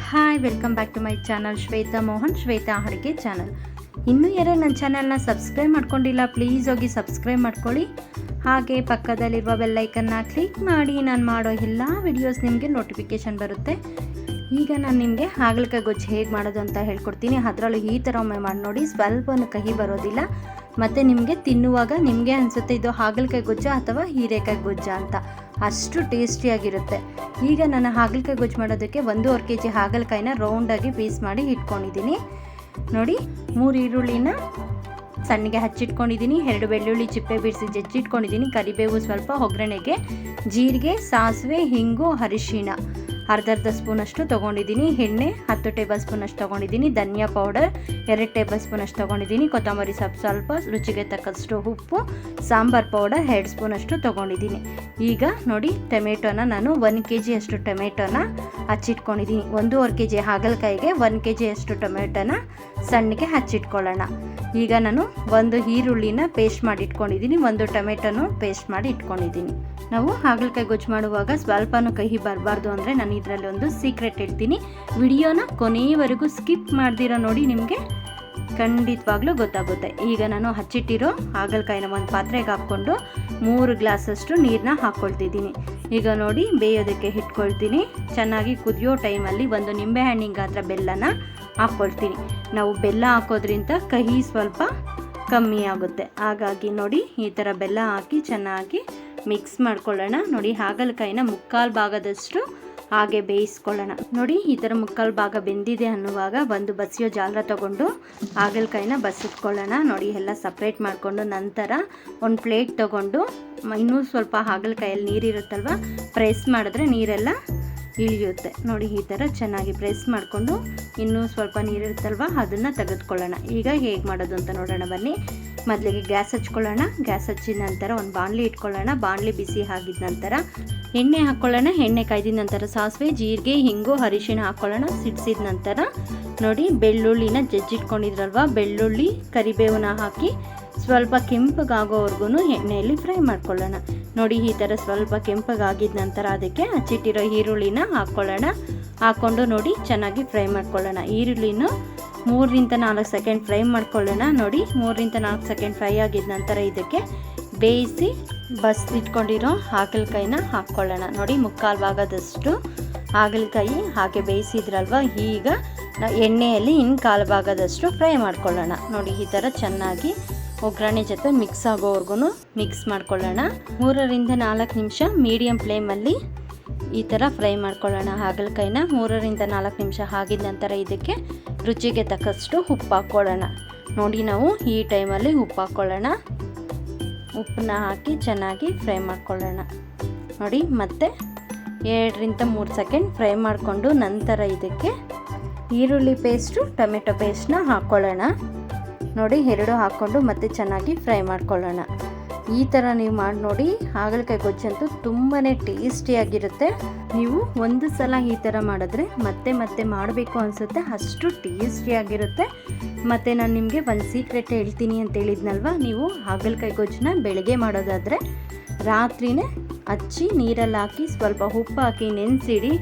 Hi welcome back to my channel Shweta Mohan Shweta ಅಡುಗೆ channel ಇನ್ನೂ ಯಾರೇ ನನ್ನ ಚಾನಲ್ನ ಸಬ್ಸ್ಕ್ರೈಬ್ ಮಾಡ್ಕೊಂಡಿಲ್ಲ ಪ್ಲೀಸ್ ಹೋಗಿ ಸಬ್ಸ್ಕ್ರೈಬ್ ಮಾಡ್ಕೊಳ್ಳಿ. ಹಾಗೆ ಪಕ್ಕದಲ್ಲಿರುವ ಬೆಲ್ಲೈಕನ್ನ ಕ್ಲಿಕ್ ಮಾಡಿ, ನಾನು ಮಾಡೋ ಎಲ್ಲ ವಿಡಿಯೋಸ್ ನಿಮಗೆ ನೋಟಿಫಿಕೇಷನ್ ಬರುತ್ತೆ. ಈಗ ನಾನು ನಿಮಗೆ ಹಾಗಲಕಾಯಿ ಗೊಜ್ಜು ಹೇಗೆ ಮಾಡೋದು ಅಂತ ಹೇಳ್ಕೊಡ್ತೀನಿ. ಅದರಲ್ಲೂ ಈ ಥರ ಒಮ್ಮೆ ಮಾಡಿ ನೋಡಿ, ಸ್ವಲ್ಪನೂ ಕಹಿ ಬರೋದಿಲ್ಲ. ಮತ್ತು ನಿಮಗೆ ತಿನ್ನುವಾಗ ನಿಮಗೆ ಅನಿಸುತ್ತೆ, ಇದು ಹಾಗಲಕಾಯಿ ಗೊಜ್ಜ ಅಥವಾ ಹೀರೆಕಾಯಿ ಗೊಜ್ಜ ಅಂತ. ಅಷ್ಟು ಟೇಸ್ಟಿಯಾಗಿರುತ್ತೆ. ಈಗ ನಾನು ಹಾಗಲಕಾಯಿ ಗೊಜ್ಜು ಮಾಡೋದಕ್ಕೆ ಒಂದೂವರೆ ಕೆ ಜಿ ಹಾಗಲಕಾಯಿನ ರೌಂಡಾಗಿ ಪೀಸ್ ಮಾಡಿ ಇಟ್ಕೊಂಡಿದ್ದೀನಿ. ನೋಡಿ, ಮೂರು ಈರುಳ್ಳಿನ ಸಣ್ಣಗೆ ಹಚ್ಚಿಟ್ಕೊಂಡಿದ್ದೀನಿ, ಎರಡು ಬೆಳ್ಳುಳ್ಳಿ ಚಿಪ್ಪೆ ಬಿಡಿಸಿ ಜಜ್ಜಿಟ್ಕೊಂಡಿದ್ದೀನಿ, ಕರಿಬೇವು ಸ್ವಲ್ಪ, ಒಗ್ಗರಣೆಗೆ, ಜೀರಿಗೆ, ಸಾಸಿವೆ, ಹಿಂಗು, ಅರಿಶಿಣ. ಅರ್ಧ ಅರ್ಧ ಸ್ಪೂನಷ್ಟು ತೊಗೊಂಡಿದ್ದೀನಿ ಎಣ್ಣೆ, ಹತ್ತು ಟೇಬಲ್ ಸ್ಪೂನಷ್ಟು ತೊಗೊಂಡಿದ್ದೀನಿ ಧನಿಯಾ ಪೌಡರ್, ಎರಡು ಟೇಬಲ್ ಸ್ಪೂನಷ್ಟು ತೊಗೊಂಡಿದ್ದೀನಿ ಕೊತ್ತಂಬರಿ ಸೊಪ್ಪು ಸ್ವಲ್ಪ, ರುಚಿಗೆ ತಕ್ಕಷ್ಟು ಉಪ್ಪು, ಸಾಂಬಾರ್ ಪೌಡರ್ ಎರಡು ಸ್ಪೂನಷ್ಟು ತೊಗೊಂಡಿದ್ದೀನಿ. ಈಗ ನೋಡಿ ಟೊಮೆಟೊನ ನಾನು ಒನ್ ಕೆ ಜಿಯಷ್ಟು ಟೊಮೆಟೊನ ಹಚ್ಚಿಟ್ಕೊಂಡಿದ್ದೀನಿ. ಒಂದೂವರೆ ಕೆ ಜಿ ಹಾಗಲಕಾಯಿಗೆ ಒನ್ ಕೆ ಜಿಯಷ್ಟು ಟೊಮೆಟೊನ ಸಣ್ಣಗೆ ಹಚ್ಚಿಟ್ಕೊಳ್ಳೋಣ. ಈಗ ನಾನು ಒಂದು ಈರುಳ್ಳಿನ ಪೇಸ್ಟ್ ಮಾಡಿ ಇಟ್ಕೊಂಡಿದ್ದೀನಿ. ಒಂದು ಟೊಮೆಟೊನು ಪೇಸ್ಟ್ ಮಾಡಿ ಇಟ್ಕೊಂಡಿದ್ದೀನಿ. ನಾವು ಹಾಗಲಕಾಯಿ ಗೊಜ್ಜು ಮಾಡುವಾಗ ಸ್ವಲ್ಪನೂ ಕಹಿ ಬರಬಾರ್ದು ಅಂದರೆ ನಾನು ಇದರಲ್ಲಿ ಒಂದು ಸೀಕ್ರೆಟ್ ಹೇಳ್ತೀನಿ ವಿಡಿಯೋನ ಕೊನೆಯವರೆಗೂ ಸ್ಕಿಪ್ ಮಾಡ್ದಿರೋ ನೋಡಿ ನಿಮಗೆ ಖಂಡಿತವಾಗ್ಲೂ ಗೊತ್ತಾಗುತ್ತೆ. ಈಗ ನಾನು ಹಚ್ಚಿಟ್ಟಿರೋ ಹಾಗಲಕಾಯಿನ ಒಂದು ಪಾತ್ರೆಗೆ ಹಾಕ್ಕೊಂಡು ಮೂರು ಗ್ಲಾಸಷ್ಟು ನೀರನ್ನ ಹಾಕ್ಕೊಳ್ತಿದ್ದೀನಿ ಈಗ ನೋಡಿ ಬೇಯೋದಕ್ಕೆ ಇಟ್ಕೊಳ್ತೀನಿ. ಚೆನ್ನಾಗಿ ಕುದಿಯೋ ಟೈಮಲ್ಲಿ ಒಂದು ನಿಂಬೆಹಣ್ಣಿನ ಗಾತ್ರ ಬೆಲ್ಲನ ಹಾಕ್ಕೊಳ್ತೀನಿ ನಾವು ಬೆಲ್ಲ ಹಾಕೋದ್ರಿಂದ ಕಹಿ ಸ್ವಲ್ಪ ಕಮ್ಮಿ ಆಗುತ್ತೆ. ಹಾಗಾಗಿ ನೋಡಿ ಈ ಥರ ಬೆಲ್ಲ ಹಾಕಿ ಚೆನ್ನಾಗಿ ಮಿಕ್ಸ್ ಮಾಡ್ಕೊಳ್ಳೋಣ. ನೋಡಿ, ಹಾಗಲಕಾಯಿನ ಮುಕ್ಕಾಲು ಭಾಗದಷ್ಟು ಹಾಗೆ ಬೇಯಿಸ್ಕೊಳ್ಳೋಣ. ನೋಡಿ, ಈ ಥರ ಮುಕ್ಕಾಲು ಭಾಗ ಬೆಂದಿದೆ ಅನ್ನುವಾಗ ಒಂದು ಬಸಿಯೋ ಜಾಲರ ತಗೊಂಡು ಹಾಗಲಕಾಯಿನ ಬಸಿಟ್ಕೊಳ್ಳೋಣ ನೋಡಿ, ಎಲ್ಲ ಸಪ್ರೇಟ್ ಮಾಡಿಕೊಂಡು ನಂತರ ಒಂದು ಪ್ಲೇಟ್ ತಗೊಂಡು ಇನ್ನೂ ಸ್ವಲ್ಪ ಹಾಗಲಕಾಯಲ್ಲಿ ನೀರಿರುತ್ತಲ್ವ ಪ್ರೆಸ್ ಮಾಡಿದ್ರೆ ನೀರೆಲ್ಲ ಇಳಿಯುತ್ತೆ. ನೋಡಿ, ಈ ಥರ ಚೆನ್ನಾಗಿ ಪ್ರೆಸ್ ಮಾಡಿಕೊಂಡು ಇನ್ನೂ ಸ್ವಲ್ಪ ನೀರಿರುತ್ತಲ್ವ ಅದನ್ನು ತೆಗೆದುಕೊಳ್ಳೋಣ. ಈಗ ಹೇಗೆ ಮಾಡೋದು ಅಂತ ನೋಡೋಣ ಬನ್ನಿ. ಮೊದಲಿಗೆ ಗ್ಯಾಸ್ ಹಚ್ಕೊಳ್ಳೋಣ. ಗ್ಯಾಸ್ ಹಚ್ಚಿದ ನಂತರ ಒಂದು ಬಾಣಲಿ ಇಟ್ಕೊಳ್ಳೋಣ. ಬಾಣಲಿ ಬಿಸಿ ಆಗಿದ ನಂತರ ಎಣ್ಣೆ ಹಾಕ್ಕೊಳ್ಳೋಣ ಎಣ್ಣೆ ಕಾಯ್ದಿದ ನಂತರ ಸಾಸಿವೆ, ಜೀರಿಗೆ, ಹಿಂಗು, ಅರಿಶಿಣ ಹಾಕ್ಕೊಳ್ಳೋಣ ಸಿಡಿಸಿದ ನಂತರ ನೋಡಿ, ಬೆಳ್ಳುಳ್ಳಿನ ಜಜ್ಜಿಟ್ಕೊಂಡಿದ್ರಲ್ವ? ಬೆಳ್ಳುಳ್ಳಿ ಕರಿಬೇವನ್ನ ಹಾಕಿ ಸ್ವಲ್ಪ ಕೆಂಪಗಾಗೋವರೆಗೂ ಎಣ್ಣೆಯಲ್ಲಿ ಫ್ರೈ ಮಾಡ್ಕೊಳ್ಳೋಣ. ನೋಡಿ, ಈ ಥರ ಸ್ವಲ್ಪ ಕೆಂಪಗಾಗಿದ ನಂತರ ಅದಕ್ಕೆ ಹಚ್ಚಿಟ್ಟಿರೋ ಈರುಳ್ಳಿನ ಹಾಕ್ಕೊಳ್ಳೋಣ. ಹಾಕ್ಕೊಂಡು ನೋಡಿ, ಚೆನ್ನಾಗಿ ಫ್ರೈ ಮಾಡ್ಕೊಳ್ಳೋಣ. ಈರುಳ್ಳಿನ ಮೂರರಿಂದ ನಾಲ್ಕು ಸೆಕೆಂಡ್ ಫ್ರೈ ಮಾಡ್ಕೊಳ್ಳೋಣ. ನೋಡಿ, ಮೂರರಿಂದ ನಾಲ್ಕು ಸೆಕೆಂಡ್ ಫ್ರೈ ಆಗಿದ ನಂತರ ಇದಕ್ಕೆ ಬೇಯಿಸಿ ಬಸ್ದಿಟ್ಕೊಂಡಿರೋ ಹಾಗಲಕಾಯಿನ ಹಾಕ್ಕೊಳ್ಳೋಣ. ನೋಡಿ, ಮುಕ್ಕಾಲು ಭಾಗದಷ್ಟು ಹಾಗಲಕಾಯಿ ಹಾಗೆ ಬೇಯಿಸಿದ್ರಲ್ವ? ಈಗ ನಾವು ಎಣ್ಣೆಯಲ್ಲಿ ಇನ್ನು ಕಾಲು ಭಾಗದಷ್ಟು ಫ್ರೈ ಮಾಡ್ಕೊಳ್ಳೋಣ. ನೋಡಿ, ಈ ಥರ ಚೆನ್ನಾಗಿ ಒಗ್ಗರಣೆ ಜೊತೆ ಮಿಕ್ಸ್ ಆಗೋವರೆಗೂ ಮಿಕ್ಸ್ ಮಾಡ್ಕೊಳ್ಳೋಣ. ಮೂರರಿಂದ ನಾಲ್ಕು ನಿಮಿಷ ಮೀಡಿಯಮ್ ಫ್ಲೇಮಲ್ಲಿ ಈ ಥರ ಫ್ರೈ ಮಾಡ್ಕೊಳ್ಳೋಣ. ಹಾಗಲಕಾಯಿನ ಮೂರರಿಂದ ನಾಲ್ಕು ನಿಮಿಷ ಆಗಿದ ನಂತರ ಇದಕ್ಕೆ ರುಚಿಗೆ ತಕ್ಕಷ್ಟು ಉಪ್ಪು ಹಾಕ್ಕೊಳ್ಳೋಣ. ನೋಡಿ ನಾವು ಈ ಟೈಮಲ್ಲಿ ಉಪ್ಪು ಹಾಕ್ಕೊಳ್ಳೋಣ. ಉಪ್ಪನ್ನ ಹಾಕಿ ಚೆನ್ನಾಗಿ ಫ್ರೈ ಮಾಡ್ಕೊಳ್ಳೋಣ. ನೋಡಿ ಮತ್ತೆ ಎರಡರಿಂದ ಮೂರು ಸೆಕೆಂಡ್ ಫ್ರೈ ಮಾಡಿಕೊಂಡು ನಂತರ ಇದಕ್ಕೆ ಈರುಳ್ಳಿ ಪೇಸ್ಟು ಟೊಮೆಟೊ ಪೇಸ್ಟ್ನ ಹಾಕ್ಕೊಳ್ಳೋಣ. ನೋಡಿ ಎರಡು ಹಾಕ್ಕೊಂಡು ಮತ್ತೆ ಚೆನ್ನಾಗಿ ಫ್ರೈ ಮಾಡ್ಕೊಳ್ಳೋಣ. ಈ ಥರ ನೀವು ಮಾಡಿ ನೋಡಿ ಹಾಗಲಕಾಯಿ ಗೊಜ್ಜಂತೂ ತುಂಬಾ ಟೇಸ್ಟಿಯಾಗಿರುತ್ತೆ ನೀವು ಒಂದು ಸಲ ಈ ಥರ ಮಾಡಿದ್ರೆ ಮತ್ತೆ ಮತ್ತೆ ಮಾಡಬೇಕು ಅನಿಸುತ್ತೆ. ಅಷ್ಟು ಟೇಸ್ಟಿಯಾಗಿರುತ್ತೆ ಮತ್ತು ನಾನು ನಿಮಗೆ ಒಂದು ಸೀಕ್ರೆಟ್ ಹೇಳ್ತೀನಿ ಅಂತ ಹೇಳಿದ್ನಲ್ವ? ನೀವು ಹಾಗಲಕಾಯಿ ಗೊಜ್ಜನ್ನ ಬೆಳಗ್ಗೆ ಮಾಡೋದಾದರೆ ರಾತ್ರಿನೇ ಹಚ್ಚಿ ನೀರಲ್ಲಿ ಹಾಕಿ ಸ್ವಲ್ಪ ಉಪ್ಪು ಹಾಕಿ ನೆನೆಸಿಡಿ.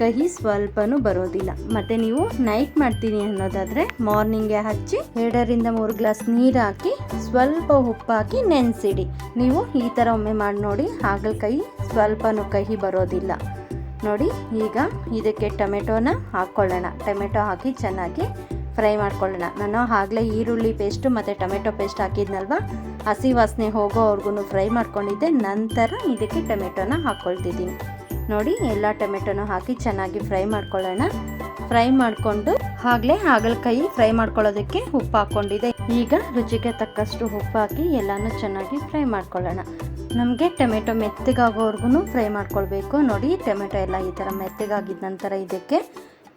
ಕಹಿ ಸ್ವಲ್ಪನೂ ಬರೋದಿಲ್ಲ. ಮತ್ತು ನೀವು ನೈಟ್ ಮಾಡ್ತೀನಿ ಅನ್ನೋದಾದರೆ ಮಾರ್ನಿಂಗ್ ಹಚ್ಚಿ ಎರಡರಿಂದ ಮೂರು ಗ್ಲಾಸ್ ನೀರು ಹಾಕಿ ಸ್ವಲ್ಪ ಉಪ್ಪು ಹಾಕಿ ನೆನೆಸಿಡಿ. ನೀವು ಈ ಥರ ಒಮ್ಮೆ ಮಾಡಿ ನೋಡಿ ಹಾಗಲಕಾಯಿ ಸ್ವಲ್ಪನೂ ಕಹಿ ಬರೋದಿಲ್ಲ. ನೋಡಿ, ಈಗ ಇದಕ್ಕೆ ಟೊಮೆಟೊನ ಹಾಕ್ಕೊಳ್ಳೋಣ ಟೊಮೆಟೊ ಹಾಕಿ ಚೆನ್ನಾಗಿ ಫ್ರೈ ಮಾಡ್ಕೊಳ್ಳೋಣ. ನಾನು ಆಗಲೇ ಈರುಳ್ಳಿ ಪೇಸ್ಟು ಮತ್ತು ಟೊಮೆಟೊ ಪೇಸ್ಟ್ ಹಾಕಿದ್ನಲ್ವ? ಹಸಿ ವಾಸನೆ ಹೋಗೋವರೆಗೂ ಫ್ರೈ ಮಾಡ್ಕೊಂಡಿದ್ದೆ. ನಂತರ ಇದಕ್ಕೆ ಟೊಮೆಟೊನ ಹಾಕ್ಕೊಳ್ತಿದ್ದೀನಿ ನೋಡಿ ಎಲ್ಲ ಟೊಮೆಟೊನ ಹಾಕಿ ಚೆನ್ನಾಗಿ ಫ್ರೈ ಮಾಡ್ಕೊಳ್ಳೋಣ. ಫ್ರೈ ಮಾಡಿಕೊಂಡು ಆಗಲೇ ಹಾಗಲಕಾಯಿ ಫ್ರೈ ಮಾಡ್ಕೊಳ್ಳೋದಕ್ಕೆ ಉಪ್ಪು ಹಾಕ್ಕೊಂಡಿದೆ ಈಗ ರುಚಿಗೆ ತಕ್ಕಷ್ಟು ಉಪ್ಪು ಹಾಕಿ ಎಲ್ಲನೂ ಚೆನ್ನಾಗಿ ಫ್ರೈ ಮಾಡ್ಕೊಳ್ಳೋಣ. ನಮಗೆ ಟೊಮೆಟೊ ಮೆತ್ತಗಾಗೋವರೆಗೂ ಫ್ರೈ ಮಾಡ್ಕೊಳ್ಬೇಕು. ನೋಡಿ ಟೊಮೆಟೊ ಎಲ್ಲ ಈ ಥರ ಮೆತ್ತಗಾಗಿದ ನಂತರ ಇದಕ್ಕೆ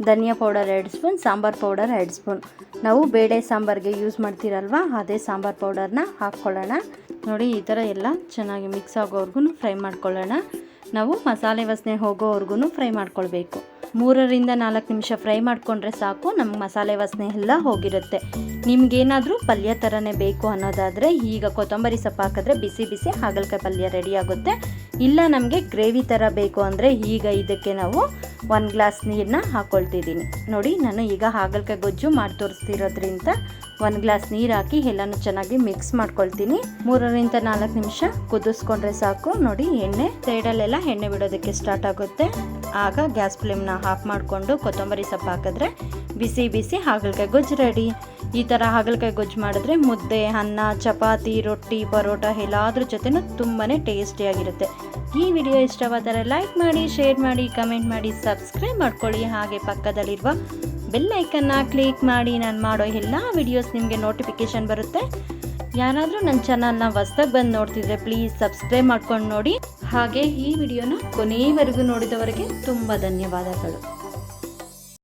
ಧನಿಯಾ ಪೌಡರ್ ಎರಡು ಸ್ಪೂನ್, ಸಾಂಬಾರ್ ಪೌಡರ್ ಎರಡು ಸ್ಪೂನ್. ನಾವು ಬೇಳೆ ಸಾಂಬಾರಿಗೆ ಯೂಸ್ ಮಾಡ್ತೀರಲ್ವ? ಅದೇ ಸಾಂಬಾರ್ ಪೌಡರ್ನ ಹಾಕ್ಕೊಳ್ಳೋಣ. ನೋಡಿ ಈ ಥರ ಎಲ್ಲ ಚೆನ್ನಾಗಿ ಮಿಕ್ಸ್ ಆಗೋವರೆಗೂ ಫ್ರೈ ಮಾಡ್ಕೊಳ್ಳೋಣ. ನಾವು ಮಸಾಲೆ ವಾಸನೆ ಹೋಗೋವರೆಗೂ ಫ್ರೈ ಮಾಡ್ಕೊಳ್ಬೇಕು. ಮೂರರಿಂದ ನಾಲ್ಕು ನಿಮಿಷ ಫ್ರೈ ಮಾಡಿಕೊಂಡ್ರೆ ಸಾಕು ನಮ್ಗೆ ಮಸಾಲೆ ವಾಸನೆ ಎಲ್ಲ ಹೋಗಿರುತ್ತೆ. ನಿಮ್ಗೇನಾದರೂ ಪಲ್ಯ ಥರನೇ ಬೇಕು ಅನ್ನೋದಾದರೆ ಈಗ ಕೊತ್ತಂಬರಿ ಸೊಪ್ಪು ಹಾಕಿದ್ರೆ ಬಿಸಿ ಬಿಸಿ ಹಾಗಲಕಾಯಿ ಪಲ್ಯ ರೆಡಿ ಆಗುತ್ತೆ. ಇಲ್ಲ ನಮಗೆ ಗ್ರೇವಿ ಥರ ಬೇಕು ಅಂದರೆ ಈಗ ಇದಕ್ಕೆ ನಾವು ಒಂದು ಗ್ಲಾಸ್ ನೀರನ್ನ ಹಾಕ್ಕೊಳ್ತಿದ್ದೀನಿ ನೋಡಿ, ನಾನು ಈಗ ಹಾಗಲಕಾಯಿ ಗೊಜ್ಜು ಮಾಡಿ ತೋರಿಸ್ತಿರೋದ್ರಿಂದ ಒಂದು ಗ್ಲಾಸ್ ನೀರು ಹಾಕಿ ಎಲ್ಲನೂ ಚೆನ್ನಾಗಿ ಮಿಕ್ಸ್ ಮಾಡ್ಕೊಳ್ತೀನಿ. ಮೂರರಿಂದ ನಾಲ್ಕು ನಿಮಿಷ ಕುದಿಸ್ಕೊಂಡ್ರೆ ಸಾಕು. ನೋಡಿ, ಎಣ್ಣೆ, ಸೈಡಲ್ಲೆಲ್ಲ ಎಣ್ಣೆ ಬಿಡೋದಕ್ಕೆ ಸ್ಟಾರ್ಟ್ ಆಗುತ್ತೆ. ಆಗ ಗ್ಯಾಸ್ ಫ್ಲೇಮ್ನ ಆಫ್ ಮಾಡಿಕೊಂಡು ಕೊತ್ತಂಬರಿ ಸೊಪ್ಪು ಹಾಕಿದ್ರೆ ಬಿಸಿ ಬಿಸಿ ಹಾಗಲಕಾಯಿ ಗೊಜ್ಜು ರೆಡಿ ಈ ಥರ ಹಾಗಲಕಾಯಿ ಗೊಜ್ಜು ಮಾಡಿದ್ರೆ ಮುದ್ದೆ, ಅನ್ನ, ಚಪಾತಿ, ರೊಟ್ಟಿ, ಪರೋಟ ಎಲ್ಲಾದ್ರ ಜೊತೆನೂ ತುಂಬಾ ಟೇಸ್ಟಿಯಾಗಿರುತ್ತೆ ಈ ವಿಡಿಯೋ ಇಷ್ಟವಾದರೆ ಲೈಕ್ ಮಾಡಿ ಶೇರ್ ಮಾಡಿ ಕಮೆಂಟ್ ಮಾಡಿ ಸಬ್ಸ್ಕ್ರೈಬ್ ಮಾಡ್ಕೊಳ್ಳಿ. ಹಾಗೆ ಪಕ್ಕದಲ್ಲಿರುವ ಬೆಲ್ ಐಕನ್ನ ಕ್ಲಿಕ್ ಮಾಡಿ. ನಾನು ಮಾಡೋ ಎಲ್ಲ ವಿಡಿಯೋಸ್ ನಿಮಗೆ ನೋಟಿಫಿಕೇಷನ್ ಬರುತ್ತೆ. ಯಾರಾದರೂ ನನ್ನ ಚಾನಲ್ನ ಹೊಸ್ದಾಗಿ ಬಂದು ನೋಡ್ತಿದ್ರೆ ಪ್ಲೀಸ್ ಸಬ್ಸ್ಕ್ರೈಬ್ ಮಾಡ್ಕೊಂಡು ನೋಡಿ. ಹಾಗೆ ಈ ವಿಡಿಯೋನ ಕೊನೆಯವರೆಗೂ ನೋಡಿದವರಿಗೆ ತುಂಬ ಧನ್ಯವಾದಗಳು.